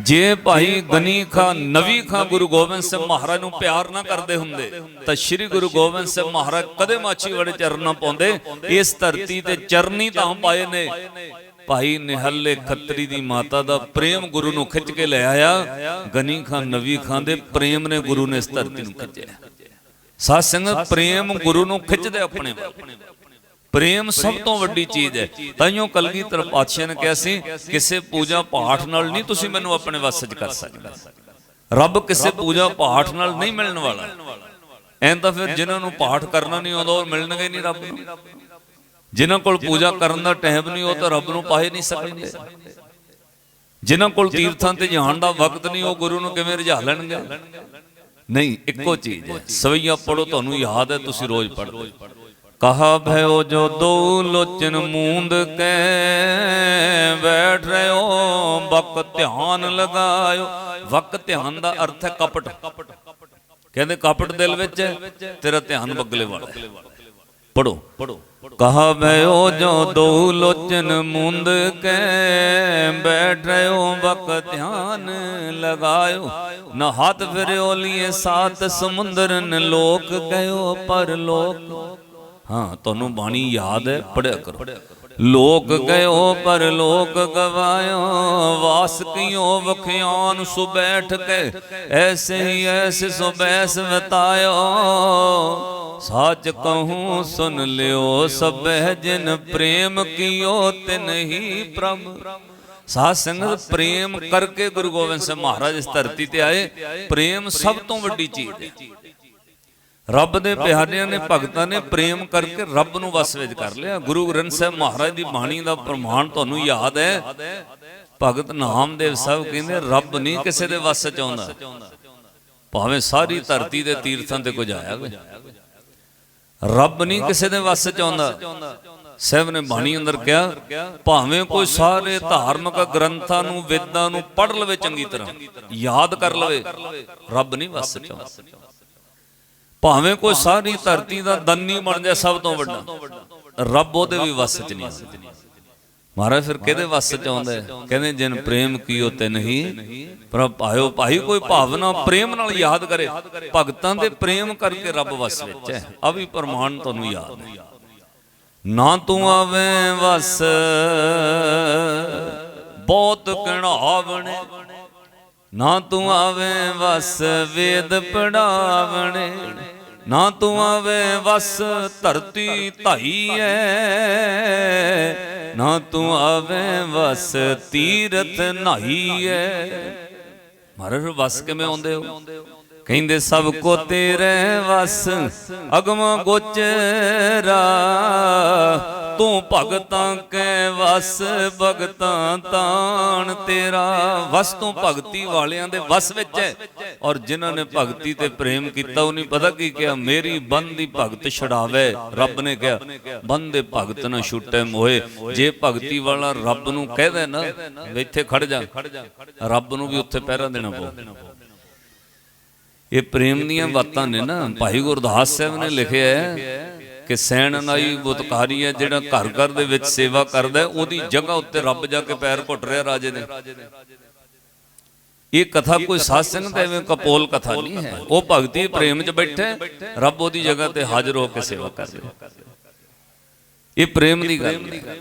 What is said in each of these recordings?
ਜੇ ਭਾਈ ਗਨੀ ਖਾਂ, ਨਵੀ ਖਾਂ ਗੁਰੂ ਗੋਬਿੰਦ ਸਿੰਘ ਮਹਾਰਾਜ ਨੂੰ ਪਿਆਰ ਨਾ ਕਰਦੇ ਹੁੰਦੇ, ਤਾਂ ਸ੍ਰੀ ਗੁਰੂ ਗੋਬਿੰਦ ਸਿੰਘ ਮਹਾਰਾਜ ਕਦੇ ਮਾਛੀ ਵੜੇ ਚਰਨ ਨਾ ਪਾਉਂਦੇ। ਇਸ ਧਰਤੀ ਤੇ ਚਰਨੀ ਤਾਂ ਪਾਏ ਨੇ। ਭਾਈ ਨਿਹੱਲੇ ਖੱਤਰੀ ਦੀ ਮਾਤਾ ਦਾ ਪ੍ਰੇਮ ਗੁਰੂ ਨੂੰ ਖਿੱਚ ਕੇ ਲੈ ਆਇਆ। ਗਨੀ ਖਾਂ, ਨਵੀ ਖਾਂ ਦੇ ਪ੍ਰੇਮ ਨੇ ਗੁਰੂ ਨੇ ਇਸ ਧਰਤੀ ਨੂੰ ਖਿੱਚਿਆ। ਸਾਧ ਸੰਗਤ, ਪ੍ਰੇਮ ਗੁਰੂ ਨੂੰ ਖਿੱਚਦੇ ਆਪਣੇ ਵੱਲ। ਪ੍ਰੇਮ ਸਭ ਤੋਂ ਵੱਡੀ ਚੀਜ਼ ਹੈ। ਤਾਈਓ ਕਲਗੀਧਰ ਪਾਤਸ਼ਾਹ ਨੇ ਕਿਹਾ ਸੀ ਕਿਸੇ ਪੂਜਾ ਪਾਠ ਨਾਲ ਨਹੀਂ ਤੁਸੀਂ ਮੈਨੂੰ ਆਪਣੇ ਵੱਸ 'ਚ ਕਰ ਸਕਦੇ ਰੱਬ ਕਿਸੇ ਪੂਜਾ ਪਾਠ ਨਾਲ ਨਹੀਂ ਮਿਲਣ ਵਾਲਾ। ਐਂ ਤਾਂ ਫਿਰ ਜਿਨ੍ਹਾਂ ਨੂੰ ਪਾਠ ਕਰਨਾ ਨਹੀਂ ਆਉਂਦਾ ਉਹ ਮਿਲਣਗੇ ਨਹੀਂ ਰੱਬ ਨੂੰ। ਜਿਨ੍ਹਾਂ ਕੋਲ ਪੂਜਾ ਕਰਨ ਦਾ ਟਾਈਮ ਨਹੀਂ ਉਹ ਤਾਂ ਰੱਬ ਨੂੰ ਪਾਏ ਨਹੀਂ ਸਕਦੇ। ਜਿਨ੍ਹਾਂ ਕੋਲ ਤੀਰਥਾਂ ਤੇ ਜਾਣ ਦਾ ਵਕਤ ਨਹੀਂ ਉਹ ਗੁਰੂ ਨੂੰ ਕਿਵੇਂ ਰਿਝਾ ਲੈਣਗੇ? ਨਹੀਂ ਇੱਕੋ ਚੀਜ਼ ਹੈ। ਸਵਈਆ ਪੜੋ ਤੁਹਾਨੂੰ ਯਾਦ ਹੈ ਤੁਸੀਂ ਰੋਜ਼ ਪੜ੍ਹਦੇ ਕਹਾ ਭਇਓ ਜੋ ਦੋ ਲੋਚਨ ਮੂੰਦ ਕੈ ਬੈਠ ਰਿਓ ਬਕ ਧਿਆਨ ਲਗਾਇਓ। ਵਕ ਧਿਆਨ ਦਾ ਅਰਥ ਹੈ ਕਪਟ। ਕਹਿੰਦੇ ਕਪਟ ਦਿਲ ਵਿੱਚ ਤੇਰਾ ਧਿਆਨ ਬਗਲੇ ਵਾਲਾ ਪੜੋ ਕਹਾ ਭਇਓ ਜੋ ਦੋ ਲੋਚਨ ਮੁੰਦ ਕੇ ਬੈਠ ਰਿਓ ਬਕ ਧਿਆਨ ਲਗਾਇਓ। ਨਾ ਹੱਥ ਫਿਰਿਓ ਲੀਏ ਸਾਤ ਸਮੁੰਦਰਨ ਲੋਕ ਕਹਿਓ ਪਰ ਲੋਕ ਹਾਂ, ਤੁਹਾਨੂੰ ਬਾਣੀ ਯਾਦ ਹੈ ਪੜਿਆ ਕਰੋ। ਲੋਕ ਗਇਓ, ਪਰ ਲੋਕ ਗਵਾਇਓ, ਵਾਸ ਵਖਿਆਨ ਸੁ ਬੈਠ ਕੇ, ਐਸੇ ਹੀ ਐਸੇ ਸੋ ਬੈਸ ਵਤਾਇਓ। ਸੱਚ ਕਹੂੰ, ਸੁਨ ਲਿਓ, ਸਭੈ ਜਿਨ ਪ੍ਰੇਮ ਕੀਓ, ਤਿਨ ਹੀ ਪ੍ਰਭ। ਸਾਧ ਸੰਗਤ, ਪ੍ਰੇਮ ਕਰਕੇ ਗੁਰੂ ਗੋਬਿੰਦ ਸਿੰਘ ਮਹਾਰਾਜ ਇਸ ਧਰਤੀ ਤੇ ਆਏ। ਪ੍ਰੇਮ ਸਭ ਤੋਂ ਵੱਡੀ ਚੀਜ਼ ਹੈ। ਰੱਬ ਦੇ ਪਿਆਰਿਆਂ ਨੇ ਭਗਤਾਂ ਨੇ ਪ੍ਰੇਮ ਕਰਕੇ ਰੱਬ ਨੂੰ ਵਸ ਵਿੱਚ ਕਰ ਲਿਆ। ਗੁਰੂ ਗ੍ਰੰਥ ਸਾਹਿਬ ਮਹਾਰਾਜ ਦੀ ਬਾਣੀ ਦਾ ਪ੍ਰਮਾਣ ਤੁਹਾਨੂੰ ਯਾਦ ਹੈ? ਭਗਤ ਨਾਮਦੇਵ ਸਾਹਿਬ ਕਹਿੰਦੇ ਰੱਬ ਨਹੀਂ ਕਿਸੇ ਦੇ ਵਸ ਚ ਆਉਂਦਾ ਭਾਵੇਂ ਸਾਰੀ ਧਰਤੀ ਦੇ ਤੀਰਥਾਂ ਤੇ ਕੁਝ ਆਇਆ ਵੇ ਰੱਬ ਨਹੀਂ ਕਿਸੇ ਦੇ ਵਸ ਚ ਆਉਂਦਾ ਸਾਹਿਬ ਨੇ ਬਾਣੀ ਅੰਦਰ ਕਿਹਾ ਭਾਵੇਂ ਕੋਈ ਸਾਰੇ ਧਾਰਮਿਕ ਗ੍ਰੰਥਾਂ ਨੂੰ ਵੇਦਾਂ ਨੂੰ ਪੜ੍ਹ ਲਵੇ ਚੰਗੀ ਤਰ੍ਹਾਂ। ਯਾਦ ਕਰ ਲਵੇ। ਰੱਬ ਨਹੀਂ ਵਸ ਚ ਆਉਂਦਾ ਭਾਵੇਂ ਕੋਈ ਸਾਰੀ ਧਰਤੀ ਦਾ ਦੰਨੀ ਬਣ ਜਾਏ ਸਭ ਤੋਂ ਵੱਡਾ, ਰੱਬ ਉਹਦੇ ਵੀ ਵੱਸ ਚ ਨਹੀਂ ਮਹਾਰਾਜ, ਫਿਰ ਕਿਹਦੇ ਵੱਸ ਚ ਆਉਂਦਾ ਕਹਿੰਦੇ, ਜਿਨ ਪ੍ਰੇਮ ਕੀਓ ਤੇ ਨਹੀਂ ਪਰ ਭਾਇਓ ਭਾਈ ਕੋਈ ਭਾਵਨਾ ਪ੍ਰੇਮ ਨਾਲ ਯਾਦ ਕਰੇ, ਭਗਤਾਂ ਦੇ ਪ੍ਰੇਮ ਕਰਕੇ ਰੱਬ ਵਸ ਵਿੱਚ ਹੈ। ਆ ਵੀ ਪ੍ਰਮਾਣ ਤੁਹਾਨੂੰ ਯਾਦ ਹੈ। ਨਾ ਤੂੰ ਆਵੇਂ ਵਸ, ਬਹੁਤ ਕਣਾਵਣੇ ਨਾ ਤੂੰ ਆਵੇਂ ਵਸ, ਵੇਦ ਪੜਾਵਣੇ ਨਾ ਤੂੰ ਆਵੇਂ ਵਸ ਧਰਤੀ ਧਾਈ ਐ। ਨਾ ਤੂੰ ਆਵੇਂ ਵਸ ਤੀਰਥ ਨਹਾਈ ਐ। ਮਹਾਰਾਜ, ਵਸ ਕਿਵੇਂ ਆਉਂਦੇ ਹੋ? ਕਹਿੰਦੇ, ਸਭ ਕੋ ਤੇਰੇ ਵਸ, ਅਗਮ ਗੋਚਰਾ। ਤੂੰ ਭਗਤਾਂ ਕੇ ਵਸ, ਭਗਤਾਂ ਤਾਣ ਤੇਰਾ। ਵਸ ਤੂੰ ਭਗਤੀ ਵਾਲਿਆਂ ਦੇ ਵਸ ਵਿੱਚ ਹੈ। ਔਰ ਜਿਨ੍ਹਾਂ ਨੇ ਭਗਤੀ ਤੇ ਪ੍ਰੇਮ ਕੀਤਾ, ਉਹ ਪਤਾ ਕੀ ਕਿਹਾ, ਮੇਰੀ ਬੰਦੀ ਭਗਤ ਛਡਾਵੇ। ਰੱਬ ਨੇ ਕਿਹਾ, ਬੰਦੇ ਭਗਤ ਨਾ ਛੁੱਟੇ ਮੋਏ। ਜੇ ਭਗਤੀ ਵਾਲਾ ਰੱਬ ਨੂੰ ਕਹਦੇ ਨਾ ਇੱਥੇ ਖੜ ਜਾ। ਰੱਬ ਨੂੰ ਵੀ ਉੱਥੇ ਪਹਿਰਾ ਦੇਣਾ ਪਊ। ਇਹ ਪ੍ਰੇਮ ਦੀਆਂ ਬਾਤਾਂ ਨੇ ਨਾ। ਭਾਈ ਗੁਰਦਾਸ ਸਾਹਿਬ ਨੇ ਲਿਖਿਆ ਹੈ ਕਿ ਸੈਣ ਨਾਈ ਬੁਤਕਾਰੀ ਹੈ, ਜਿਹੜਾ ਘਰ ਘਰ ਦੇ ਵਿੱਚ ਸੇਵਾ ਕਰਦਾ ਉਹਦੀ ਜਗ੍ਹਾ ਉੱਤੇ ਰੱਬ ਜਾ ਕੇ ਪੈਰ ਘੁੱਟ ਰਿਹਾ ਰਾਜੇ ਨੇ ਇਹ ਕਥਾ ਕੋਈ ਸਾਧ ਸੰਗਤ ਐਵੇਂ ਕਪੋਲ ਕਥਾ ਨਹੀਂ ਹੈ। ਉਹ ਭਗਤੀ ਪ੍ਰੇਮ 'ਚ ਬੈਠੇ ਰੱਬ ਉਹਦੀ ਜਗ੍ਹਾ ਤੇ ਹਾਜ਼ਰ ਹੋ ਕੇ ਸੇਵਾ ਕਰ ਰਿਹਾ ਇਹ ਪ੍ਰੇਮ ਦੀ ਗੱਲ ਹੈ।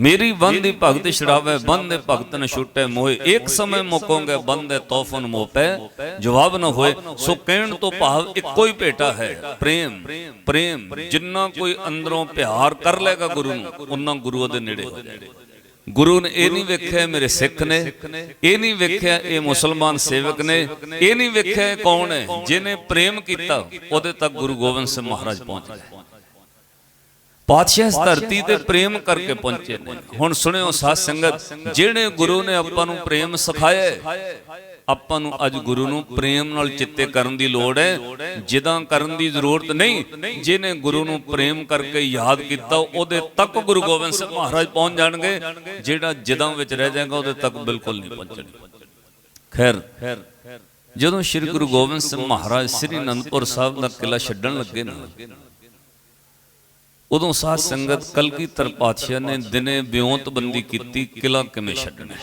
ਮੇਰੀ ਬੰਦੀ ਭਗਤ ਛੜਾਵੇ ਬੰਦੇ ਭਗਤ ਨ ਛੁੱਟੇ ਮੋਏ ਇੱਕ ਸਮੇਂ ਮੁਕੋਗੇ ਬੰਦੇ ਤੋਫਨ ਮੋਪੇ। ਜਵਾਬ ਨ ਹੋਏ ਸੋ ਕਹਿਣ ਤੋਂ ਭਾਵ ਇੱਕੋ ਹੀ ਭੇਟਾ ਹੈ ਪ੍ਰੇਮ ਪ੍ਰੇਮ ਜਿੰਨਾ ਕੋਈ ਅੰਦਰੋਂ ਪਿਆਰ ਕਰ ਲੇਗਾ ਗੁਰੂ ਨੂੰ ਉਨਾ ਗੁਰੂ ਉਹਦੇ ਨੇੜੇ। ਹੋ ਜਾਏਗਾ ਗੁਰੂ ਨੇ ਇਹ ਨਹੀਂ ਵੇਖਿਆ ਮੇਰੇ ਸਿੱਖ ਨੇ ਇਹ ਨਹੀਂ ਵੇਖਿਆ ਇਹ ਮੁਸਲਮਾਨ ਸੇਵਕ ਨੇ ਇਹ ਨਹੀਂ ਵੇਖਿਆ ਕੌਣ ਹੈ ਜਿਹਨੇ ਪ੍ਰੇਮ ਕੀਤਾ ਉਹਦੇ ਤੱਕ ਗੁਰੂ ਗੋਬਿੰਦ ਸਿੰਘ ਮਹਾਰਾਜ ਪਹੁੰਚ ਗਏ। ਪਾਤਸ਼ਾਹ ਇਸ ਧਰਤੀ ਤੇ ਪ੍ਰੇਮ ਕਰਕੇ ਪਹੁੰਚੇ ਨੇ। ਹੁਣ ਸੁਣਿਓ ਸਾਧ ਸੰਗਤ ਜਿਹੜੇ ਗੁਰੂ ਨੇ ਆਪਾਂ ਨੂੰ ਪ੍ਰੇਮ ਸਿਖਾਇਆ ਆਪਾਂ ਨੂੰ ਅੱਜ ਗੁਰੂ ਨੂੰ ਪ੍ਰੇਮ ਨਾਲ ਚਿੱਤੇ ਕਰਨ ਦੀ ਲੋੜ ਹੈ। ਜਿਦਾਂ ਕਰਨ ਦੀ ਜ਼ਰੂਰਤ ਨਹੀਂ ਜਿਹਨੇ ਗੁਰੂ ਨੂੰ ਪ੍ਰੇਮ ਕਰਕੇ ਯਾਦ ਕੀਤਾ ਉਹਦੇ ਤੱਕ ਗੁਰੂ ਗੋਬਿੰਦ ਸਿੰਘ ਮਹਾਰਾਜ ਪਹੁੰਚ ਜਾਣਗੇ ਜਿਹੜਾ ਜਿਦਾਂ ਵਿੱਚ ਰਹਿ ਜਾਏਗਾ ਉਹਦੇ ਤੱਕ ਬਿਲਕੁਲ ਨਹੀਂ ਪਹੁੰਚਣਗੇ। ਖੈਰ ਜਦੋਂ ਸ੍ਰੀ ਗੁਰੂ ਗੋਬਿੰਦ ਸਿੰਘ ਮਹਾਰਾਜ ਸ੍ਰੀ ਅਨੰਦਪੁਰ ਸਾਹਿਬ ਦਾ ਕਿਲਾ ਛੱਡਣ ਲੱਗੇ ਨਾ ਉਦੋਂ ਸਾਧ ਸੰਗਤ ਕਲਗੀਧਰ ਪਾਤਸ਼ਾਹ ਨੇ ਦਿਨੇ ਬਿਉਂਤਬੰਦੀ ਕੀਤੀ ਕਿਲਾ ਕਿਵੇਂ ਛੱਡਣਾ?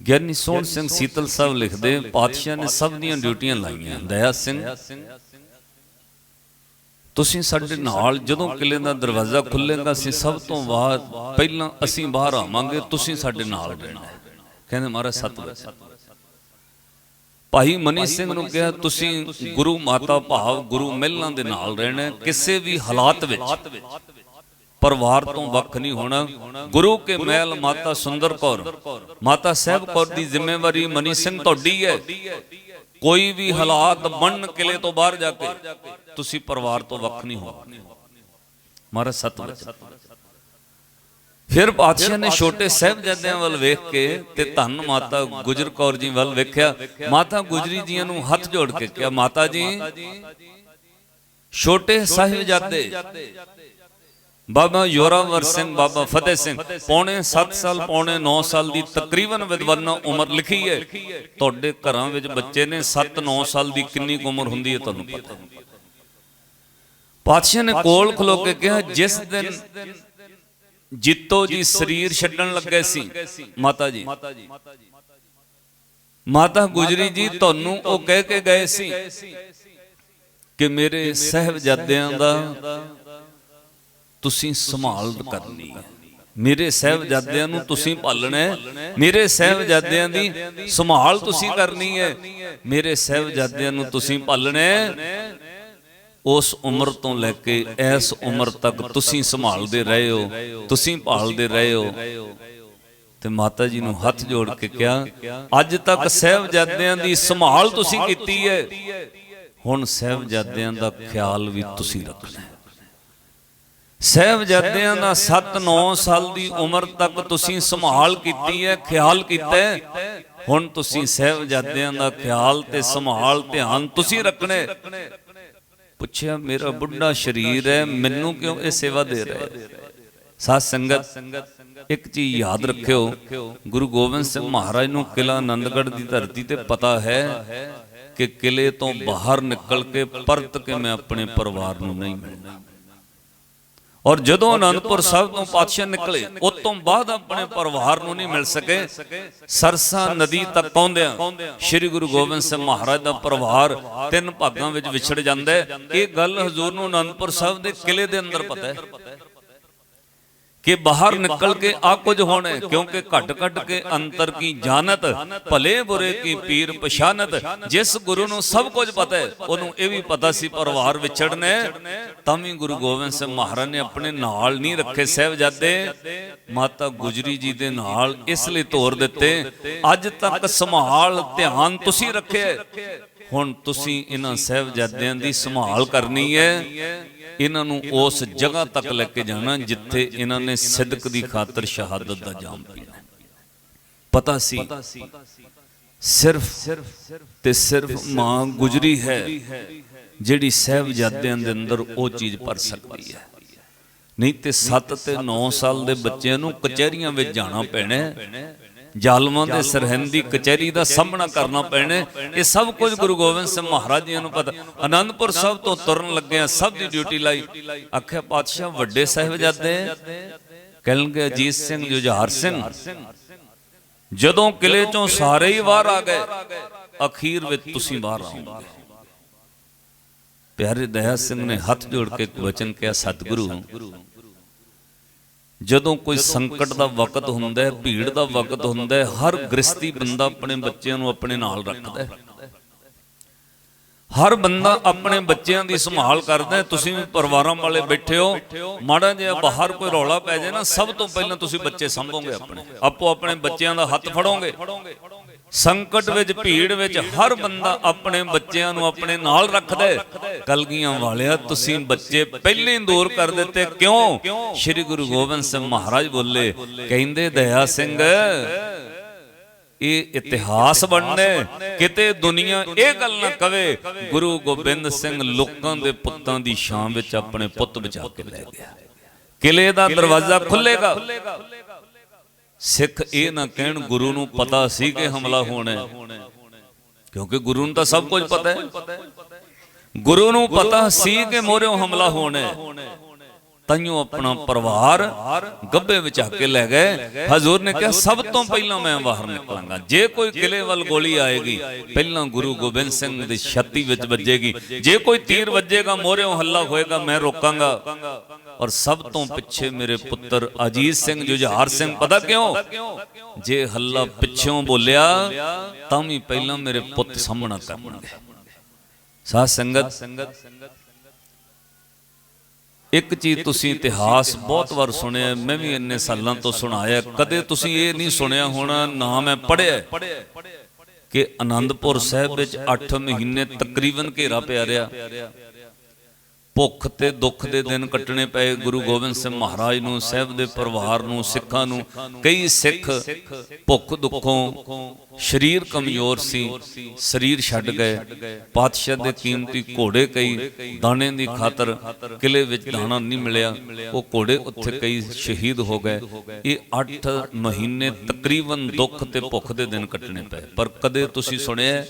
ਗਿਆਨੀ ਸੋਹਣ ਸਿੰਘ ਸੀਤਲ ਸਾਹਿਬ ਲਿਖਦੇ, ਪਾਤਸ਼ਾਹ ਨੇ ਸਭ ਦੀਆਂ ਡਿਊਟੀਆਂ ਲਾਈਆਂ। ਦਇਆ ਸਿੰਘ, ਤੁਸੀਂ ਸਾਡੇ ਨਾਲ, ਜਦੋਂ ਕਿਲੇ ਦਾ ਦਰਵਾਜ਼ਾ ਖੁੱਲੇਗਾ ਅਸੀਂ ਸਭ ਤੋਂ ਬਾਅਦ ਪਹਿਲਾਂ ਅਸੀਂ ਬਾਹਰ ਆਵਾਂਗੇ, ਤੁਸੀਂ ਸਾਡੇ ਨਾਲ ਰਹਿਣਾ। ਕਹਿੰਦੇ, ਮਹਾਰਾਜ ਸਤ ਵਚਨ ਭਾਈ ਮਨੀ ਸਿੰਘ ਨੂੰ ਕਿਹਾ ਤੁਸੀਂ ਗੁਰੂ ਮਾਤਾ ਭਾਵ ਗੁਰੂ ਮਹਿਲਾਂ ਦੇ ਨਾਲ ਰਹਿਣਾ ਕਿਸੇ ਵੀ ਹਾਲਾਤ ਵਿੱਚ। ਪਰਿਵਾਰ ਤੋਂ ਵੱਖ ਨਹੀਂ ਹੋਣਾ। ਗੁਰੂ ਕੇ ਮਹਿਲ ਮਾਤਾ ਸੁੰਦਰ ਕੌਰ। ਮਾਤਾ ਸਾਹਿਬ ਕੌਰ ਦੀ ਜ਼ਿੰਮੇਵਾਰੀ ਮਨੀ ਸਿੰਘ ਤੁਹਾਡੀ ਹੈ। ਕੋਈ ਵੀ ਹਾਲਾਤ ਬਣ ਕਿਲੇ ਤੋਂ ਬਾਹਰ ਜਾ ਕੇ ਤੁਸੀਂ ਪਰਿਵਾਰ ਤੋਂ ਵੱਖ ਨਹੀਂ ਹੋਣਾ। ਮਹਾਰਾਜ ਸਤਿ ਫਿਰ ਪਾਤਸ਼ਾਹ ਨੇ ਛੋਟੇ ਸਾਹਿਬਜ਼ਾਦਿਆਂ ਵੱਲ ਵੇਖ ਕੇ ਤੇ ਧੰਨ ਮਾਤਾ ਗੁਜਰ ਕੌਰ ਜੀ ਵੱਲ ਵੇਖਿਆ। ਮਾਤਾ ਗੁਜਰੀ ਜੀਆਂ ਨੂੰ ਹੱਥ ਜੋੜ ਕੇ ਕਿਹਾ ਮਾਤਾ ਜੀ ਛੋਟੇ ਸਾਹਿਬਜ਼ਾਦੇ ਬਾਬਾ ਯੋਰਾਵਰ ਸਿੰਘ ਬਾਬਾ ਫਤਿਹ ਸਿੰਘ ਪੌਣੇ 7 ਸਾਲ ਪੌਣੇ 9 ਸਾਲ ਦੀ ਤਕਰੀਬਨ ਵਿਦਵਾਨਾਂ ਉਮਰ ਲਿਖੀ ਹੈ। ਤੁਹਾਡੇ ਘਰਾਂ ਵਿੱਚ ਬੱਚੇ ਨੇ 7-9 ਸਾਲ ਦੀ ਕਿੰਨੀ ਉਮਰ ਹੁੰਦੀ ਹੈ ਤੁਹਾਨੂੰ ਪਤਾ? ਪਾਤਸ਼ਾਹ ਨੇ ਕੋਲ ਖਲੋ ਕੇ ਕਿਹਾ ਜਿਸ ਦਿਨ ਜਿੱਤੋ ਜੀ ਸਰੀਰ ਛੱਡਣ ਲੱਗੇ ਸੀ। ਮਾਤਾ ਜੀ। ਮਾਤਾ ਗੁਜਰੀ ਜੀ ਤੁਹਾਨੂੰ ਉਹ ਕਹਿ ਕੇ ਗਏ ਸੀ ਕਿ ਮੇਰੇ ਸਹਿਬਜ਼ਾਦਿਆਂ ਦਾ ਤੁਸੀਂ ਸੰਭਾਲ ਕਰਨੀ ਹੈ। ਮੇਰੇ ਸਹਿਬਜ਼ਾਦਿਆਂ ਨੂੰ ਤੁਸੀਂ ਪਾਲਣਾ ਹੈ। ਮੇਰੇ ਸਹਿਬਜ਼ਾਦਿਆਂ ਦੀ ਸੰਭਾਲ ਤੁਸੀਂ ਕਰਨੀ ਹੈ। ਮੇਰੇ ਸਹਿਬਜ਼ਾਦਿਆਂ ਨੂੰ ਤੁਸੀਂ ਪਾਲਣਾ ਹੈ। ਉਸ ਉਮਰ ਤੋਂ ਲੈ ਕੇ ਇਸ ਉਮਰ ਤੱਕ ਤੁਸੀਂ ਸੰਭਾਲਦੇ ਰਹੇ ਹੋ, ਤੁਸੀਂ ਪਾਲਦੇ ਰਹੇ ਹੋ। ਤੇ ਮਾਤਾ ਜੀ ਨੂੰ ਹੱਥ ਜੋੜ ਕੇ ਕਿਹਾ, ਅੱਜ ਤੱਕ ਸਹਿਬਜ਼ਾਦਿਆਂ ਦੀ ਸੰਭਾਲ ਤੁਸੀਂ ਕੀਤੀ ਹੈ। ਹੁਣ ਸਹਿਬਜ਼ਾਦਿਆਂ ਦਾ ਖਿਆਲ ਵੀ ਤੁਸੀਂ ਰੱਖਣਾ ਹੈ। ਸਹਿਬਜ਼ਾਦਿਆਂ ਦਾ 7-9 ਸਾਲ ਦੀ ਉਮਰ ਤੱਕ ਤੁਸੀਂ ਸੰਭਾਲ ਕੀਤੀ ਹੈ, ਖਿਆਲ ਕੀਤਾ ਹੁਣ ਤੁਸੀਂ ਸਹਿਬਜ਼ਾਦਿਆਂ ਦਾ ਖਿਆਲ ਤੇ ਸੰਭਾਲ ਧਿਆਨ ਤੁਸੀਂ ਰੱਖਣਾ ਪੁੱਛਿਆ ਮੇਰਾ ਬੁੱਢਾ ਸਰੀਰ ਹੈ ਮੈਨੂੰ ਕਿਉਂ ਇਹ ਸੇਵਾ ਦੇ ਰਹੇ ਸਾਧ ਸੰਗਤ ਇੱਕ ਚੀਜ਼ ਯਾਦ ਰੱਖਿਓ ਗੁਰੂ ਗੋਬਿੰਦ ਸਿੰਘ ਮਹਾਰਾਜ ਨੂੰ ਕਿਲਾ ਆਨੰਦਗੜ੍ਹ ਦੀ ਧਰਤੀ ਤੇ ਪਤਾ ਹੈ ਕਿ ਕਿਲੇ ਤੋਂ ਬਾਹਰ ਨਿਕਲ ਕੇ ਪਰਤ ਕੇ ਮੈਂ ਆਪਣੇ ਪਰਿਵਾਰ ਨੂੰ ਨਹੀਂ ਮਿਲਣਾ। ਔਰ ਜਦੋਂ ਅਨੰਦਪੁਰ ਸਾਹਿਬ ਤੋਂ ਪਾਤਸ਼ਾਹ ਨਿਕਲੇ ਉਸ ਤੋਂ ਬਾਅਦ ਆਪਣੇ ਪਰਿਵਾਰ ਨੂੰ ਨਹੀਂ ਮਿਲ ਸਕੇ। ਸਰਸਾ ਨਦੀ ਤੱਕ ਪਹੁੰਚਦਿਆਂ ਸ੍ਰੀ ਗੁਰੂ ਗੋਬਿੰਦ ਸਿੰਘ ਮਹਾਰਾਜ ਦਾ ਪਰਿਵਾਰ ਤਿੰਨ ਭਾਗਾਂ ਵਿੱਚ ਵਿਛੜ ਜਾਂਦਾ ਹੈ। ਇਹ ਗੱਲ ਹਜ਼ੂਰ ਨੂੰ ਅਨੰਦਪੁਰ ਸਾਹਿਬ ਦੇ ਕਿਲੇ ਦੇ ਅੰਦਰ ਪਤਾ ਹੈ। ਕਿ ਬਾਹਰ ਨਿਕਲ ਕੇ ਆ ਕੁਝ ਹੋਣਾ ਕਿਉਂਕਿ ਘਟ ਘਟ ਕੇ ਅੰਤਰ ਕੀ ਜਾਣਤ ਭਲੇ ਬੁਰੇ ਕੀ ਪੀਰ ਪਛਾਨਤ ਜਿਸ ਗੁਰੂ ਨੂੰ ਸਭ ਕੁਝ ਪਤਾ ਹੈ ਉਹਨੂੰ ਇਹ ਵੀ ਪਤਾ ਸੀ ਪਰਿਵਾਰ ਵਿਛੜਨੇ ਤਾਂ ਵੀ ਗੁਰੂ ਗੋਬਿੰਦ ਸਿੰਘ ਮਹਾਰਾਜ ਨੇ ਆਪਣੇ ਨਾਲ ਨਹੀਂ ਰੱਖੇ ਸਹਿਬਜ਼ਾਦੇ। ਮਾਤਾ ਗੁਜਰੀ ਜੀ ਦੇ ਨਾਲ ਇਸ ਲਈ ਤੋਰ ਦਿੱਤੇ ਅੱਜ ਤੱਕ ਸੰਭਾਲ ਧਿਆਨ ਤੁਸੀਂ ਰੱਖਿਆ। ਹੁਣ ਤੁਸੀਂ ਇਹਨਾਂ ਸਹਿਬਜ਼ਾਦਿਆਂ ਦੀ ਸੰਭਾਲ ਕਰਨੀ ਹੈ। ਇਹਨਾਂ ਨੂੰ ਉਸ ਜਗ੍ਹਾ ਤੱਕ ਲੈ ਕੇ ਜਾਣਾ ਜਿੱਥੇ ਇਹਨਾਂ ਨੇ ਸਿੱਦਕ ਦੀ ਖਾਤਰ ਸ਼ਹਾਦਤ ਦਾ ਜਾਮ ਪੀਣਾ ਪਤਾ ਸੀ ਸਿਰਫ ਤੇ ਸਿਰਫ ਮਾਂ ਗੁਜਰੀ ਹੈ ਜਿਹੜੀ ਸਹਿਬਜ਼ਾਦਿਆਂ ਦੇ ਅੰਦਰ ਉਹ ਚੀਜ਼ ਭਰ ਸਕਦੀ ਹੈ। ਨਹੀਂ ਤੇ 7 ਤੇ 9 ਸਾਲ ਦੇ ਬੱਚਿਆਂ ਨੂੰ ਕਚਹਿਰੀਆਂ ਵਿੱਚ ਜਾਣਾ ਪੈਣਾ ਜ਼ਾਲਮਾਂ ਦੇ ਸਰਹੰਦ ਦੀ ਕਚਹਿਰੀ ਦਾ ਸਾਹਮਣਾ ਕਰਨਾ ਪੈਣਾ। ਇਹ ਸਭ ਕੁਝ ਗੁਰੂ ਗੋਬਿੰਦ ਸਿੰਘ ਮਹਾਰਾਜ ਜੀ ਨੂੰ ਪਤਾ। ਆਨੰਦਪੁਰ ਸਾਹਿਬ ਤੋਂ ਤੁਰਨ ਲੱਗਿਆ ਸਭ ਦੀ ਡਿਊਟੀ ਲਾਈ। ਆਖਿਆ ਪਾਤਸ਼ਾਹ ਵੱਡੇ ਸਾਹਿਬਜ਼ਾਦੇ ਕਹਿਣਗੇ ਅਜੀਤ ਸਿੰਘ ਜੁਝਾਰ ਸਿੰਘ ਜਦੋਂ ਕਿਲੇ ਚੋਂ ਸਾਰੇ ਹੀ ਬਾਹਰ ਆ ਗਏ ਅਖੀਰ ਵਿੱਚ ਤੁਸੀਂ ਬਾਹਰ ਆਓਗੇ। ਪਿਆਰੇ ਦਇਆ ਸਿੰਘ ਨੇ ਹੱਥ ਜੋੜ ਕੇ ਇੱਕ ਵਚਨ ਕਿਹਾ ਸਤਿਗੁਰੂ ਜਦੋਂ ਕੋਈ ਸੰਕਟ ਦਾ ਵਕਤ ਹੁੰਦਾ ਹੈ ਭੀੜ ਦਾ ਵਕਤ ਹੁੰਦਾ ਹੈ ਹਰ ਗ੍ਰਸਤੀ ਬੰਦਾ ਆਪਣੇ ਬੱਚਿਆਂ ਨੂੰ ਆਪਣੇ ਨਾਲ ਰੱਖਦਾ ਹੈ। ਹਰ ਬੰਦਾ ਆਪਣੇ ਬੱਚਿਆਂ ਦੀ ਸੰਭਾਲ ਕਰਦਾ ਤੁਸੀਂ ਵੀ ਪਰਿਵਾਰਾਂ ਵਾਲੇ ਬੈਠੇ ਹੋ ਮਾੜਾ ਜਿਹਾ ਬਾਹਰ ਕੋਈ ਰੌਲਾ ਪੈ ਜਾਏ ਨਾ ਸਭ ਤੋਂ ਪਹਿਲਾਂ ਤੁਸੀਂ ਬੱਚੇ ਸੰਭੋਗੇ ਆਪਣੇ ਆਪੋ ਆਪਣੇ ਬੱਚਿਆਂ ਦਾ ਹੱਥ ਫੜੋਗੇ। ਸੰਕਟ ਵਿੱਚ ਭੀੜ ਵਿੱਚ ਹਰ ਬੰਦਾ ਆਪਣੇ ਬੱਚਿਆਂ ਨੂੰ ਆਪਣੇ ਨਾਲ ਰੱਖਦਾ ਹੈ। ਕਲਗੀਆਂ ਵਾਲਿਆ ਤੁਸੀਂ ਬੱਚੇ ਪਹਿਲੇ ਦੂਰ ਕਰ ਦਿੱਤੇ ਕਿਉਂ? ਸ੍ਰੀ ਗੁਰੂ ਗੋਬਿੰਦ ਸਿੰਘ ਮਹਾਰਾਜ ਬੋਲੇ ਕਹਿੰਦੇ ਦਇਆ ਸਿੰਘ ਇਹ ਇਤਿਹਾਸ ਬਣਨੇ ਕਿਤੇ ਦੁਨੀਆ ਇਹ ਗੱਲ ਨਾ ਕਵੇ ਗੁਰੂ ਗੋਬਿੰਦ ਸਿੰਘ ਲੋਕਾਂ ਦੇ ਪੁੱਤਾਂ ਦੀ ਸ਼ਾਨ ਵਿੱਚ ਆਪਣੇ ਪੁੱਤ ਬਚਾ ਕੇ ਲੈ ਗਿਆ। ਕਿਲੇ ਦਾ ਦਰਵਾਜ਼ਾ ਖੁੱਲੇਗਾ ਸਿੱਖ ਇਹ ਨਾ ਕਹਿਣ ਗੁਰੂ ਨੂੰ ਪਤਾ ਸੀ ਕਿ ਹਮਲਾ ਹੋਣਾ ਹੈ। ਕਿਉਂਕਿ ਗੁਰੂ ਨੂੰ ਤਾਂ ਸਭ ਕੁਝ ਪਤਾ ਹੈ। ਗੁਰੂ ਨੂੰ ਪਤਾ ਸੀ ਕਿ ਮੋਰਿਓ ਹਮਲਾ ਹੋਣਾ ਹੈ। ਤਾਈਓ ਆਪਣਾ ਪਰਿਵਾਰ ਗੱਬੇ ਵਿੱਚ ਆ ਕੇ ਲੈ ਗਏ। ਹਜ਼ੂਰ ਨੇ ਕਿਹਾ, ਸਭ ਤੋਂ ਪਹਿਲਾਂ ਮੈਂ ਬਾਹਰ ਨਿਕਲਾਂਗਾ। ਜੇ ਕੋਈ ਕਿਲੇ ਵੱਲ ਗੋਲੀ ਆਏਗੀ, ਪਹਿਲਾਂ ਗੁਰੂ ਗੋਬਿੰਦ ਸਿੰਘ ਦੀ ਛਾਤੀ ਵਿੱਚ ਵੱਜੇਗੀ। ਜੇ ਕੋਈ ਤੀਰ ਵੱਜੇਗਾ ਮੋਹਰਿਓਂ ਹੱਲਾ ਹੋਏਗਾ, ਮੈਂ ਰੋਕਾਂਗਾ। ਔਰ ਸਭ ਤੋਂ ਪਿੱਛੇ ਮੇਰੇ ਪੁੱਤਰ ਅਜੀਤ ਸਿੰਘ, ਜੁਝਾਰ ਸਿੰਘ, ਪਤਾ ਕਿਉਂ? ਜੇ ਹੱਲਾ ਪਿੱਛੋਂ ਬੋਲਿਆ, ਤਾਂ ਵੀ ਪਹਿਲਾਂ ਮੇਰੇ ਪੁੱਤ ਸਾਹਮਣਾ ਕਰਨਗੇ। ਸਾਧ ਸੰਗਤ, ਇੱਕ ਚੀਜ਼ ਤੁਸੀਂ ਇਤਿਹਾਸ ਬਹੁਤ ਵਾਰ ਸੁਣਿਆ, ਮੈਂ ਵੀ ਇੰਨੇ ਸਾਲਾਂ ਤੋਂ ਸੁਣਾਇਆ, ਕਦੇ ਤੁਸੀਂ ਇਹ ਨਹੀਂ ਸੁਣਿਆ ਹੋਣਾ, ਨਾ ਮੈਂ ਪੜਿਆ ਕਿ ਆਨੰਦਪੁਰ ਸਾਹਿਬ ਵਿੱਚ 8 ਮਹੀਨੇ ਤਕਰੀਬਨ ਘੇਰਾ ਪਿਆ ਰਿਹਾ। ਭੁੱਖ ਤੇ ਦੁੱਖ ਦੇ ਦਿਨ ਕੱਟਣੇ ਪਏ ਗੁਰੂ ਗੋਬਿੰਦ ਸਿੰਘ ਮਹਾਰਾਜ ਨੂੰ ਸਾਹਿਬ ਦੇ ਪਰਿਵਾਰ ਨੂੰ ਸਿੱਖਾਂ ਨੂੰ ਕਈ ਸਿੱਖ ਭੁੱਖ ਦੁੱਖੋਂ ਸਰੀਰ ਕਮਜ਼ੋਰ ਸੀ ਸਰੀਰ ਛੱਡ ਗਏ ਪਾਤਸ਼ਾਹ ਦੇ ਕੀਮਤੀ ਘੋੜੇ ਕਈ ਦਾਣੇ ਦੀ ਖਾਤਰ ਕਿਲੇ ਵਿੱਚ ਦਾਣਾ ਨਹੀਂ ਮਿਲਿਆ ਉਹ ਘੋੜੇ ਉੱਥੇ ਕਈ ਸ਼ਹੀਦ ਹੋ ਗਏ। ਇਹ 8 ਮਹੀਨੇ ਤਕਰੀਬਨ ਦੁੱਖ ਤੇ ਭੁੱਖ ਦੇ ਦਿਨ ਕੱਟਣੇ ਪਏ। ਪਰ ਕਦੇ ਤੁਸੀਂ ਸੁਣਿਆ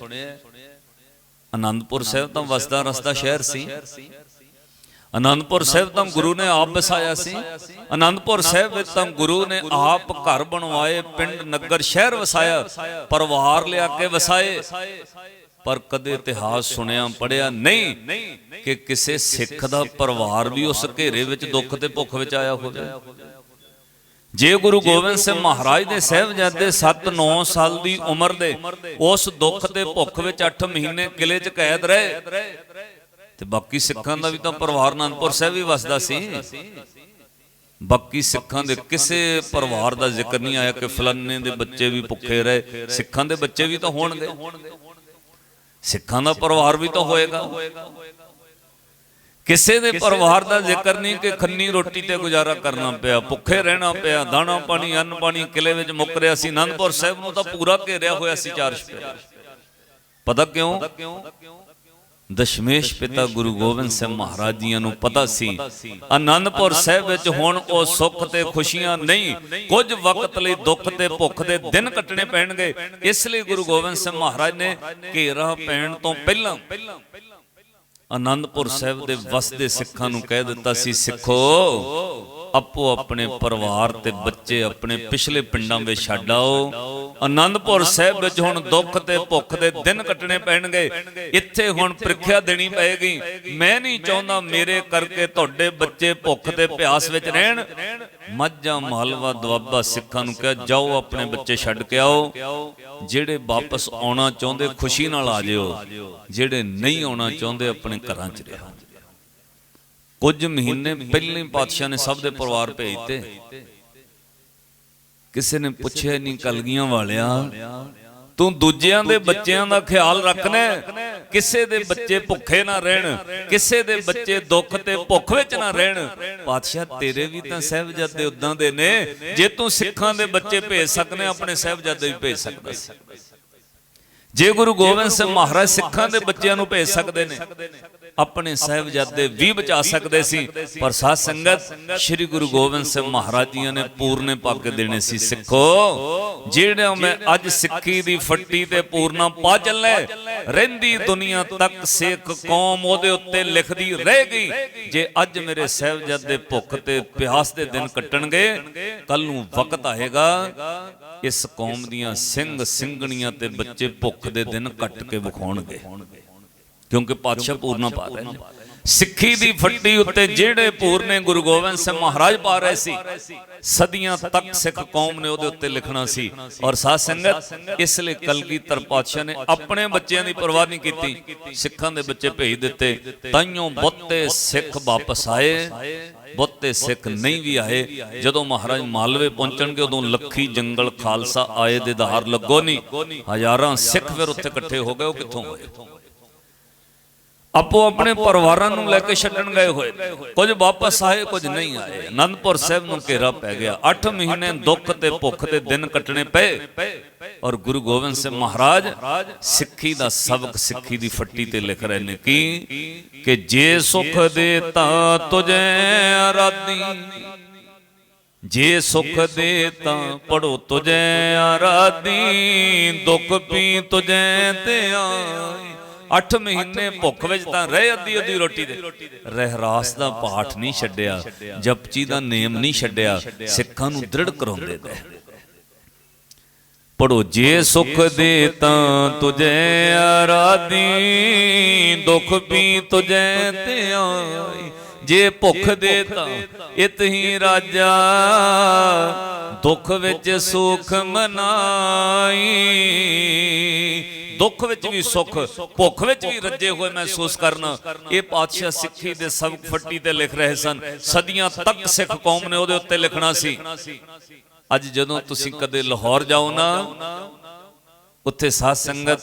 ਆਨੰਦਪੁਰ ਸਾਹਿਬ ਤਾਂ ਵਸਦਾ ਰਸਦਾ ਸ਼ਹਿਰ ਸੀ? ਅਨੰਦਪੁਰ ਸਾਹਿਬ ਤਾਂ ਗੁਰੂ ਨੇ ਆਪ ਵਸਾਇਆ ਸੀ। ਅਨੰਦਪੁਰ ਸਾਹਿਬ ਵਿੱਚ ਤਾਂ ਗੁਰੂ ਨੇ ਆਪ ਘਰ ਬਣਵਾਏ, ਪਿੰਡ, ਨਗਰ, ਸ਼ਹਿਰ ਵਸਾਇਆ, ਪਰਿਵਾਰ ਲਿਆ ਕੇ ਵਸਾਏ। ਪਰ ਕਦੇ ਇਤਿਹਾਸ ਸੁਣਿਆ ਪੜਿਆ ਨਹੀਂ ਕਿ ਕਿਸੇ ਸਿੱਖ ਦਾ ਪਰਿਵਾਰ ਵੀ ਉਸ ਘੇਰੇ ਵਿੱਚ ਦੁੱਖ ਤੇ ਭੁੱਖ ਵਿੱਚ ਆਇਆ ਹੋਵੇ। ਜੇ ਗੁਰੂ ਗੋਬਿੰਦ ਸਿੰਘ ਮਹਾਰਾਜ ਦੇ ਸਹਿਬਜ਼ਾਦੇ 7-9 ਸਾਲ ਦੀ ਉਮਰ ਦੇ ਉਸ ਦੁੱਖ ਤੇ ਭੁੱਖ ਵਿੱਚ 8 ਮਹੀਨੇ ਕਿਲੇ 'ਚ ਕੈਦ ਰਹੇ ਤੇ ਬਾਕੀ ਸਿੱਖਾਂ ਦਾ ਵੀ ਤਾਂ ਪਰਿਵਾਰ ਅਨੰਦਪੁਰ ਸਾਹਿਬ ਵੀ ਵਸਦਾ ਸੀ। ਬਾਕੀ ਸਿੱਖਾਂ ਦੇ ਕਿਸੇ ਪਰਿਵਾਰ ਦਾ ਜ਼ਿਕਰ ਨਹੀਂ ਆਇਆ ਕਿ ਫਲਾਨੇ ਦੇ ਬੱਚੇ ਵੀ ਭੁੱਖੇ ਰਹੇ। ਸਿੱਖਾਂ ਦੇ ਬੱਚੇ ਵੀ ਤਾਂ ਹੋਣਗੇ। ਸਿੱਖਾਂ ਦਾ ਪਰਿਵਾਰ ਵੀ ਤਾਂ ਹੋਏਗਾ। ਕਿਸੇ ਦੇ ਪਰਿਵਾਰ ਦਾ ਜ਼ਿਕਰ ਨਹੀਂ ਕਿ ਖੰਨੀ ਰੋਟੀ ਤੇ ਗੁਜ਼ਾਰਾ ਕਰਨਾ ਪਿਆ। ਭੁੱਖੇ ਰਹਿਣਾ ਪਿਆ। ਦਾਣਾ ਪਾਣੀ ਅੰਨ ਪਾਣੀ ਕਿਲੇ ਵਿੱਚ ਮੁੱਕ ਰਿਹਾ ਸੀ। ਅਨੰਦਪੁਰ ਸਾਹਿਬ ਨੂੰ ਤਾਂ ਪੂਰਾ ਘੇਰਿਆ ਹੋਇਆ ਸੀ ਚਾਰ ਸਪੇਰੇ ਪਤਾ ਕਿਉਂ? ਦਸ਼ਮੇਸ਼ ਪਿਤਾ ਗੁਰੂ ਗੋਬਿੰਦ ਸਿੰਘ ਮਹਾਰਾਜ ਜੀਆਂ ਨੂੰ ਪਤਾ ਸੀ। ਆਨੰਦਪੁਰ ਸਾਹਿਬ ਵਿੱਚ ਹੁਣ ਉਹ ਸੁੱਖ ਤੇ ਖੁਸ਼ੀਆਂ ਨਹੀਂ ਕੁਝ ਵਕਤ ਲਈ ਦੁੱਖ ਤੇ ਭੁੱਖ ਦੇ ਦਿਨ ਕੱਟਣੇ ਪੈਣਗੇ। ਇਸ ਲਈ ਗੁਰੂ ਗੋਬਿੰਦ ਸਿੰਘ ਮਹਾਰਾਜ ਨੇ ਘੇਰਾ ਪੈਣ ਤੋਂ ਪਹਿਲਾਂ ਆਨੰਦਪੁਰ ਸਾਹਿਬ ਦੇ ਵਸਦੇ ਸਿੱਖਾਂ ਨੂੰ ਕਹਿ ਦਿੱਤਾ ਸੀ ਸਿੱਖੋ ਆਪੋ ਆਪਣੇ ਪਰਿਵਾਰ ਤੇ ਬੱਚੇ ਆਪਣੇ ਪਿਛਲੇ ਪਿੰਡਾਂ ਵਿੱਚ ਛੱਡ ਆਓ। ਆਨੰਦਪੁਰ ਸਾਹਿਬ ਵਿੱਚ ਹੁਣ ਦੁੱਖ ਤੇ ਭੁੱਖ ਦੇ ਦਿਨ ਕੱਟਣੇ ਪੈਣਗੇ। ਇੱਥੇ ਹੁਣ ਪ੍ਰੀਖਿਆ ਦੇਣੀ ਪਏਗੀ। ਮੈਂ ਨਹੀਂ ਚਾਹੁੰਦਾ ਮੇਰੇ ਕਰਕੇ ਤੁਹਾਡੇ ਬੱਚੇ ਭੁੱਖ ਤੇ ਪਿਆਸ ਵਿੱਚ ਰਹਿਣ। ਮੱਝਾਂ ਮਾਲਵਾ ਦੁਆਬਾ ਸਿੱਖਾਂ ਨੂੰ ਕਿਹਾ ਜਾਓ ਆਪਣੇ ਬੱਚੇ ਛੱਡ ਕੇ ਆਓ। ਜਿਹੜੇ ਵਾਪਸ ਆਉਣਾ ਚਾਹੁੰਦੇ ਖੁਸ਼ੀ ਨਾਲ ਆ ਜਿਓ। ਜਿਹੜੇ ਨਹੀਂ ਆਉਣਾ ਚਾਹੁੰਦੇ ਆਪਣੇ ਘਰਾਂ 'ਚ ਰਹੋ। ਕੁਝ ਮਹੀਨੇ ਪਹਿਲਾਂ ਪਾਤਸ਼ਾਹ ਨੇ ਸਭ ਦੇ ਪਰਿਵਾਰ ਭੇਜਤੇ ਕਿਸੇ ਨੇ ਪੁੱਛਿਆ ਨਹੀਂ ਕਲਗੀਆਂ ਵਾਲਿਆ। ਤੂੰ ਦੂਜਿਆਂ ਦੇ ਬੱਚਿਆਂ ਦਾ ਖਿਆਲ ਰੱਖਣਾ ਕਿਸੇ ਦੇ ਬੱਚੇ ਭੁੱਖੇ ਨਾ ਰਹਿਣ। ਕਿਸੇ ਦੇ ਬੱਚੇ ਦੁੱਖ ਤੇ ਭੁੱਖ ਵਿੱਚ ਨਾ ਰਹਿਣ। ਪਾਤਸ਼ਾਹ ਤੇਰੇ ਵੀ ਤਾਂ ਸਹਿਬਜ਼ਾਦੇ ਉਦਾਂ ਦੇ ਨੇ। ਜੇ ਤੂੰ ਸਿੱਖਾਂ ਦੇ ਬੱਚੇ ਭੇਜ ਸਕਨੇ ਆਪਣੇ ਸਹਿਬਜ਼ਾਦੇ ਵੀ ਭੇਜ ਸਕਦਾ। ਸੀ ਜੇ ਗੁਰੂ ਗੋਬਿੰਦ ਸਿੰਘ ਮਹਾਰਾਜ ਸਿੱਖਾਂ ਦੇ ਬੱਚਿਆਂ ਨੂੰ ਭੇਜ ਸਕਦੇ ਨੇ ਆਪਣੇ ਸਹਿਬਜ਼ਾਦੇ ਵੀ ਬਚਾ ਸਕਦੇ ਸੀ ਪਰ ਸਾਧ ਸੰਗਤ ਸ੍ਰੀ ਗੁਰੂ ਗੋਬਿੰਦ ਸਿੰਘ ਮਹਾਰਾਜ ਜੀਆਂ ਨੇ ਪੂਰਨੇ ਪਾ ਕੇ ਦੇਣੇ ਸੀ। ਸਿੱਖੋ ਜਿਹੜਾ ਮੈਂ ਅੱਜ ਸਿੱਖੀ ਦੀ ਫੱਟੀ ਤੇ ਪੂਰਨਾ ਪਾ ਚੱਲੇ ਰਹਿੰਦੀ ਦੁਨੀਆ ਤੱਕ ਸਿੱਖ ਕੌਮ ਉਹਦੇ ਉੱਤੇ ਲਿਖਦੀ ਰਹੇਗੀ। ਜੇ ਅੱਜ ਮੇਰੇ ਸਹਿਬਜ਼ਾਦੇ ਭੁੱਖ ਤੇ ਪਿਆਸ ਦੇ ਦਿਨ ਕੱਟਣਗੇ ਕੱਲ ਨੂੰ ਵਕਤ ਆਏਗਾ। ਇਸ ਕੌਮ ਦੀਆਂ ਸਿੰਘ ਸਿੰਘਣੀਆਂ ਤੇ ਬੱਚੇ ਭੁੱਖ ਦੇ ਦਿਨ ਕੱਟ ਕੇ ਵਿਖਾਉਣਗੇ। ਕਿਉਂਕਿ ਪਾਤਸ਼ਾਹ ਪੂਰਨਾ ਪਾ ਰਹੇ ਨੇ। ਸਿੱਖੀ ਦੀ ਫੱਟੀ ਉੱਤੇ ਜਿਹੜੇ ਪੂਰਨੇ ਗੁਰੂ ਗੋਬਿੰਦ ਸਿੰਘ ਮਹਾਰਾਜ ਪਾ ਰਹੇ ਸੀ, ਸਦੀਆਂ ਤੱਕ ਸਿੱਖ ਕੌਮ ਨੇ ਉਹਦੇ ਉੱਤੇ ਲਿਖਣਾ ਸੀ। ਔਰ ਸਾਧ ਸੰਗਤ, ਇਸ ਲਈ ਕਲਗੀਧਰ ਪਾਤਸ਼ਾਹ ਨੇ ਆਪਣੇ ਬੱਚਿਆਂ ਦੀ ਪਰਵਾਹ ਨਹੀਂ ਕੀਤੀ। ਸਿੱਖਾਂ ਦੇ ਬੱਚੇ ਭੇਜ ਦਿੱਤੇ, ਤਾਈਓ ਬਹੁਤੇ ਸਿੱਖ ਵਾਪਸ ਆਏ। ਬਹੁਤੇ ਸਿੱਖ ਨਹੀਂ ਵੀ ਆਏ। ਜਦੋਂ ਮਹਾਰਾਜ ਮਾਲਵੇ ਪਹੁੰਚਣਗੇ ਉਦੋਂ ਲੱਖੀ ਜੰਗਲ ਖਾਲਸਾ ਆਏ ਦੇ ਦਹਾਰ ਲੱਗੋ ਨਹੀਂ ਹਜ਼ਾਰਾਂ ਸਿੱਖ ਫਿਰ ਉੱਥੇ ਇਕੱਠੇ ਹੋ ਗਏ ਉਹ ਕਿੱਥੋਂ ਹੋਏ? ਆਪੋ ਆਪਣੇ ਪਰਿਵਾਰਾਂ ਨੂੰ ਲੈ ਕੇ ਛੱਡਣ ਗਏ ਹੋਏ। ਕੁਝ ਵਾਪਸ ਆਏ, ਕੁਝ ਨਹੀਂ ਆਏ। ਅਨੰਦਪੁਰ ਸਾਹਿਬ ਨੂੰ ਘੇਰਾ ਪੈ ਗਿਆ। 8 ਮਹੀਨੇ ਦੁੱਖ ਤੇ ਭੁੱਖ ਦੇ ਦਿਨ ਕੱਟਣੇ ਪਏ। ਔਰ ਗੁਰੂ ਗੋਬਿੰਦ ਸਿੰਘ ਮਹਾਰਾਜ ਸਿੱਖੀ ਦਾ ਸਬਕ ਸਿੱਖੀ ਦੀ ਫੱਟੀ ਤੇ ਲਿਖ ਰਹੇ ਨੇ ਕੀ, ਕਿ ਜੇ ਸੁਖ ਦੇ ਤਾਂ ਤੁਝੇ ਅਰਾਦੀ ਜੇ ਸੁਖ ਦੇ ਤਾਂ ਪੜੋ ਤੁਝੇ ਆਰਾਦੀ ਦੁੱਖ ਪੀ ਤੁਝੇ ਤੇ ਆਈ 8 ਮਹੀਨੇ ਭੁੱਖ ਵਿੱਚ ਤਾਂ ਰਹੇ ਅੱਧੀ ਅੱਧੀ ਰੋਟੀ ਦੇ। ਰਹਿਰਾਸ ਦਾ ਪਾਠ ਨਹੀਂ ਛੱਡਿਆ ਜਪਚੀ ਦਾ ਨੇਮ ਨਹੀਂ ਛੱਡਿਆ, ਸਿੱਖਾਂ ਨੂੰ ਦ੍ਰਿੜ ਕਰਾਉਂਦੇ ਤੇ ਪੜੋ, ਜੇ ਸੁਖ ਦੇ ਤਾਂ ਤੁਝੇ ਆਰਾਧੀ, ਦੁਖ ਵੀ ਤੁਝੇ ਤੇ ਆਈ। ਜੇ ਭੁੱਖ ਦੇ ਤਾਂ ਇਤ ਹੀ ਰਾਜਾ, ਦੁੱਖ ਵਿੱਚ ਸੁਖ ਮਨਾਈ। ਦੁੱਖ ਵਿੱਚ ਵੀ ਸੁਖ ਭੁੱਖ ਵਿੱਚ ਵੀ ਰੱਜੇ ਹੋਏ ਮਹਿਸੂਸ ਕਰਨਾ। ਇਹ ਪਾਤਸ਼ਾਹ ਸਿੱਖੀ ਦੇ ਸਬਕ ਫੱਟੀ ਤੇ ਲਿਖ ਰਹੇ ਸਨ। ਸਦੀਆਂ ਤੱਕ ਸਿੱਖ ਕੌਮ ਨੇ ਉਹਦੇ ਉੱਤੇ ਲਿਖਣਾ ਸੀ। ਅੱਜ ਜਦੋਂ ਤੁਸੀਂ ਕਦੇ ਲਾਹੌਰ ਜਾਓ ਨਾ ਉੱਥੇ ਸਾਧ ਸੰਗਤ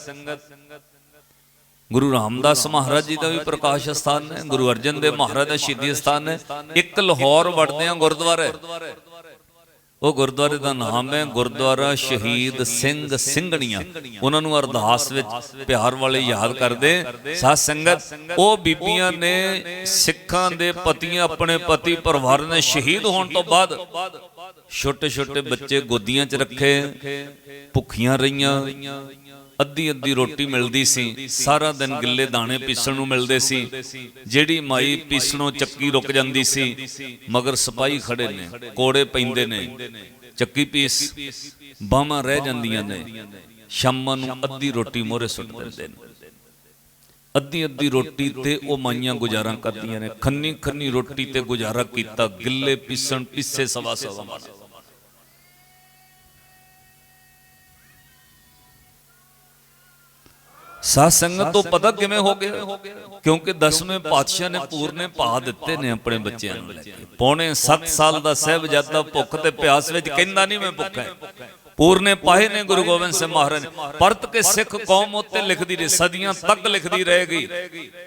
ਗੁਰੂ ਰਾਮਦਾਸ ਮਹਾਰਾਜ ਜੀ ਦਾ ਵੀ ਪ੍ਰਕਾਸ਼ ਸਥਾਨ ਹੈ ਗੁਰੂ ਅਰਜਨ ਦੇਵ ਮਹਾਰਾਜ ਦਾ ਸ਼ਹੀਦੀ ਸਥਾਨ ਹੈ। ਇੱਕ ਲਾਹੌਰ ਵੜਦਿਆਂ ਗੁਰਦੁਆਰਾ। ਹੈ ਉਹ ਗੁਰਦੁਆਰੇ ਦਾ ਨਾਮ ਹੈ ਗੁਰਦੁਆਰਾ ਸ਼ਹੀਦ ਸਿੰਘ ਸਿੰਘਣੀਆਂ। ਉਹਨਾਂ ਨੂੰ ਅਰਦਾਸ ਵਿੱਚ ਪਿਆਰ ਵਾਲੇ ਯਾਦ ਕਰਦੇ। ਸਾਧ ਸੰਗਤ, ਉਹ ਬੀਬੀਆਂ ਨੇ ਸਿੱਖਾਂ ਦੇ ਪਤੀਆਂ ਆਪਣੇ ਪਤੀ ਪਰਿਵਾਰ ਨੇ ਸ਼ਹੀਦ ਹੋਣ ਤੋਂ ਬਾਅਦ ਛੋਟੇ ਛੋਟੇ ਬੱਚੇ ਗੋਦੀਆਂ 'ਚ ਰੱਖੇ, ਭੁੱਖੀਆਂ ਰਹੀਆਂ। ਅੱਧੀ ਅੱਧੀ ਰੋਟੀ ਮਿਲਦੀ ਸੀ, ਸਾਰਾ ਦਿਨ ਗਿੱਲੇ ਦਾਣੇ ਪੀਸਣ ਨੂੰ ਮਿਲਦੇ ਸੀ ਜਿਹੜੀ ਮਾਈ ਪੀਸਣੋਂ ਚੱਕੀ ਰੁਕ ਜਾਂਦੀ ਸੀ, ਮਗਰ ਸਿਪਾਹੀ ਖੜੇ ਨੇ, ਕੋੜੇ ਪੈਂਦੇ ਨੇ, ਚੱਕੀ ਪੀਸ, ਬਾਹਾਂ ਰਹਿ ਜਾਂਦੀਆਂ ਨੇ, ਸ਼ਾਮਾਂ ਨੂੰ ਅੱਧੀ ਰੋਟੀ ਮੋਰੇ ਸੁੱਟ ਦਿੰਦੇ ਨੇ ਅੱਧੀ ਅੱਧੀ ਰੋਟੀ ਤੇ ਉਹ ਮਾਈਆਂ ਗੁਜ਼ਾਰਾ ਕਰਦੀਆਂ ਨੇ, ਖੰਨੀ ਖੰਨੀ ਰੋਟੀ ਤੇ ਗੁਜ਼ਾਰਾ ਕੀਤਾ, ਗਿੱਲੇ ਪੀਸਣ, ਪਿੱਸੇ ਸਵਾ ਸਵਾ ਮਣ। ਸਾਧ ਸੰਗਤ ਤੋਂ ਪਤਾ ਕਿਵੇਂ ਹੋ ਗਿਆ? ਕਿਉਂਕਿ ਦਸਵੇਂ ਪਾਤਸ਼ਾਹ ਨੇ ਪੂਰਨੇ ਪਾ ਦਿੱਤੇ ਨੇ ਆਪਣੇ ਬੱਚਿਆਂ ਨੂੰ ਲੈ ਕੇ। ਪੌਣੇ 7 ਸਾਲ ਦਾ ਸਹਿਬਜ਼ਾਦਾ ਭੁੱਖ ਤੇ ਪਿਆਸ ਵਿੱਚ ਕਹਿੰਦਾ ਨਹੀਂ ਮੈਂ ਭੁੱਖਾ ਹਾਂ। ਪੂਰਨੇ ਪਾਏ ਨੇ ਗੁਰੂ ਗੋਬਿੰਦ ਸਿੰਘ ਮਹਾਰਾਜ ਪਰਤ ਕੇ ਸਿੱਖ ਕੌਮ ਉੱਤੇ ਲਿਖਦੀ ਰਹੀ ਸਦੀਆਂ ਤੱਕ ਲਿਖਦੀ ਰਹੇਗੀ।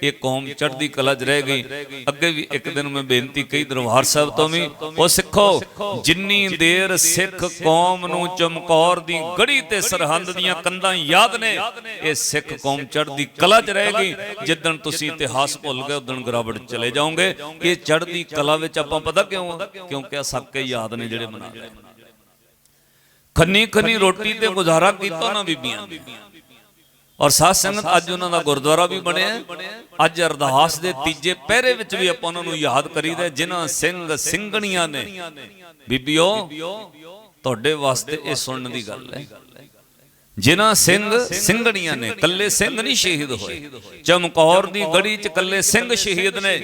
ਇਹ ਕੌਮ ਚੜ੍ਹਦੀ ਕਲਾ 'ਚ ਰਹਿ ਗਈ ਅੱਗੇ ਵੀ ਇੱਕ ਦਿਨ ਮੈਂ ਬੇਨਤੀ ਕਹੀ ਦਰਬਾਰ ਸਾਹਿਬ ਤੋਂ ਵੀ ਉਹ ਸਿੱਖੋ ਜਿੰਨੀ ਦੇਰ ਸਿੱਖ ਕੌਮ ਨੂੰ ਚਮਕੌਰ ਦੀ ਗੜੀ ਤੇ ਸਰਹੰਦ ਦੀਆਂ ਕੰਧਾਂ ਯਾਦ ਨੇ ਇਹ ਸਿੱਖ ਕੌਮ ਚੜ੍ਹਦੀ ਕਲਾ 'ਚ ਰਹੇਗੀ। ਜਿੱਦਣ ਤੁਸੀਂ ਇਤਿਹਾਸ ਭੁੱਲ ਗਏ ਉਦਣ ਗਰਾਵੜ ਚਲੇ ਜਾਓਗੇ। ਇਹ ਚੜ੍ਹਦੀ ਕਲਾ ਵਿੱਚ ਆਪਾਂ ਪਤਾ ਕਿਉਂ ਆ? ਕਿਉਂਕਿ ਆ ਸਾਕੇ ਯਾਦ ਨੇ ਜਿਹੜੇ ਮਨਾ ਰਹੇ ਖੰਨੀ ਖੰਨੀ ਰੋਟੀ ਤੇ ਗੁਜ਼ਾਰਾ ਕੀਤਾ ਨਾ ਬੀਬੀਆਂ ਨੇ। ਔਰ ਸਾਧ ਸੰਗਤ ਅੱਜ ਉਹਨਾਂ ਦਾ ਗੁਰਦੁਆਰਾ ਵੀ ਬਣਿਆ। ਅੱਜ ਅਰਦਾਸ ਦੇ ਤੀਜੇ ਪਹਿਰੇ ਵਿੱਚ ਵੀ ਆਪਾਂ ਉਹਨਾਂ ਨੂੰ ਯਾਦ ਕਰੀਦਾ ਜਿਨ੍ਹਾਂ ਸਿੰਘ ਸਿੰਘਣੀਆਂ ਨੇ। ਬੀਬੀਓ, ਤੁਹਾਡੇ ਵਾਸਤੇ ਇਹ ਸੁਣਨ ਦੀ ਗੱਲ ਹੈ। ਜਿਨ੍ਹਾਂ ਸਿੰਘ ਸਿੰਘਣੀਆਂ ਨੇ ਕੱਲੇ ਸਿੰਘ ਨਹੀਂ ਸ਼ਹੀਦ ਹੋਏ। ਚਮਕੌਰ ਦੀ ਗੜੀ 'ਚ ਕੱਲੇ ਸਿੰਘ ਸ਼ਹੀਦ ਨੇ।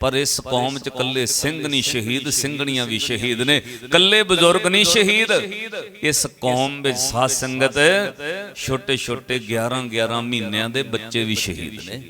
ਪਰ ਇਸ ਕੌਮ 'ਚ ਕੱਲੇ ਸਿੰਘ ਨਹੀਂ ਸ਼ਹੀਦ ਸਿੰਘਣੀਆਂ ਵੀ ਸ਼ਹੀਦ ਨੇ। ਕੱਲੇ ਬਜ਼ੁਰਗ ਨਹੀਂ ਸ਼ਹੀਦ। ਇਸ ਕੌਮ ਵਿੱਚ ਸਾਧ ਸੰਗਤ ਛੋਟੇ ਛੋਟੇ 11 11 ਮਹੀਨਿਆਂ ਦੇ ਬੱਚੇ ਵੀ ਸ਼ਹੀਦ ਨੇ।